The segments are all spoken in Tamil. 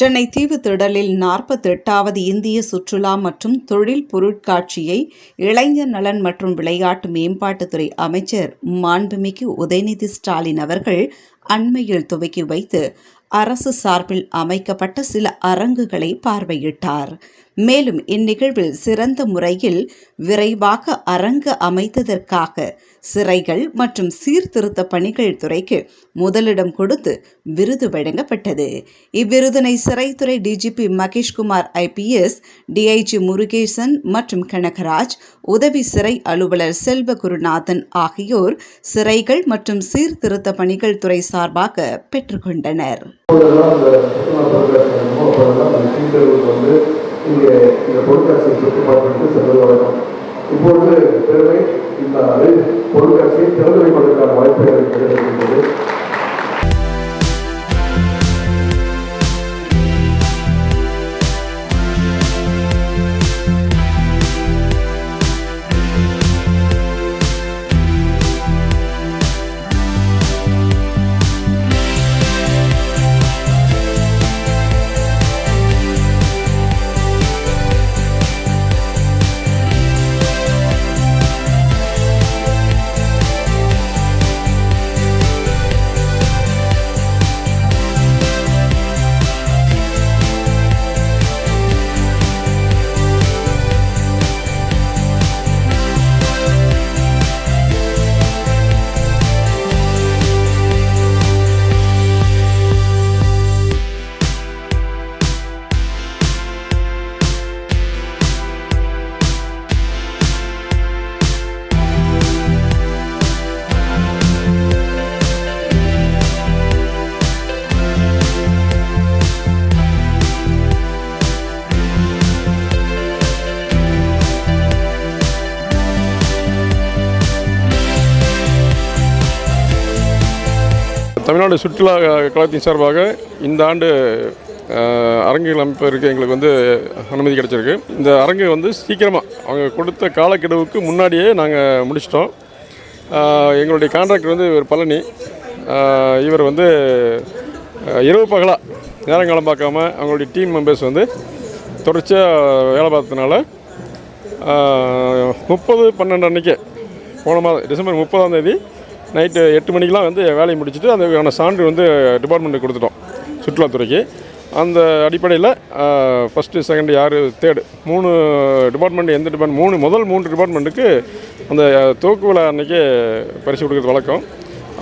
சென்னை தீவுத்திடலில் நாற்பத்தெட்டாவது இந்திய சுற்றுலா மற்றும் தொழில் பொருட்காட்சியை இளைஞர் நலன் மற்றும் விளையாட்டு மேம்பாட்டுத்துறை அமைச்சர் மாண்புமிகு உதயநிதி ஸ்டாலின் அவர்கள் அண்மையில் துவக்கி வைத்து அரசு சார்பில் அமைக்கப்பட்ட சில அரங்குகளை பார்வையிட்டார். மேலும் இந்நிகழ்வில் சிறந்த முறையில் விரைவாக அரங்கு அமைத்ததற்காக சிறைகள் மற்றும் சீர்திருத்த பணிகள் துறைக்கு முதலிடம் கொடுத்து விருது வழங்கப்பட்டது. இவ்விருதினை சிறைத்துறை DGP Maheshkumar IPS DIG Murugesan மற்றும் கனகராஜ் உதவி சிறை அலுவலர் செல்வ குருநாதன் ஆகியோர் சிறைகள் மற்றும் சீர்திருத்த பணிகள் துறை சார்பாக பெற்றுக்கொண்டனர். இப்பொழுதெல்லாம் இங்கே இப்பொழுது பெருமை இந்த பொருட்காட்சியை திறந்து வைப்பதற்கான வாய்ப்பு எனக்கு தமிழ்நாடு சுற்றுலா கழகத்தின் சார்பாக இந்த ஆண்டு அரங்குகள் அமைப்பதற்கு எங்களுக்கு வந்து அனுமதி கிடைச்சிருக்கு. இந்த அரங்கு வந்து சீக்கிரமாக அவங்க கொடுத்த காலக்கெடுவுக்கு முன்னாடியே நாங்கள் முடிச்சிட்டோம். எங்களுடைய கான்ட்ராக்டர் வந்து இவர் பழனி. இவர் வந்து இரவு பகலாக நேரங்காலம் பார்க்காம அவங்களுடைய டீம் மெம்பர்ஸ் வந்து தொடர்ச்சியாக வேலை பார்த்ததுனால முப்பது பன்னெண்டு அன்னைக்கு போன மாதம் டிசம்பர் முப்பதாம் தேதி நைட்டு எட்டு மணிக்கெலாம் வந்து வேலையை முடிச்சுட்டு அதுக்கான சான்று வந்து டிபார்ட்மெண்ட்டுக்கு கொடுத்துட்டோம் சுற்றுலாத்துறைக்கு. அந்த அடிப்படையில் ஃபஸ்ட்டு செகண்ட் யார் தேர்டு மூணு டிபார்ட்மெண்ட் எந்த டிபார்ட்மெண்ட் மூணு முதல் மூன்று டிபார்ட்மெண்ட்டுக்கு அந்த துவக்கு விழா அன்னைக்கு பரிசு கொடுக்குறது வழக்கம்.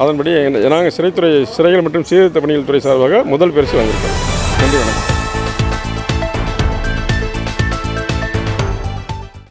அதன்படி நாங்கள் சிறைத்துறை சிறைகள் மற்றும் சீர்திருத்த பணிகள் துறை சார்பாக முதல் பரிசு வாங்கியிருக்கோம். நன்றி வணக்கம்.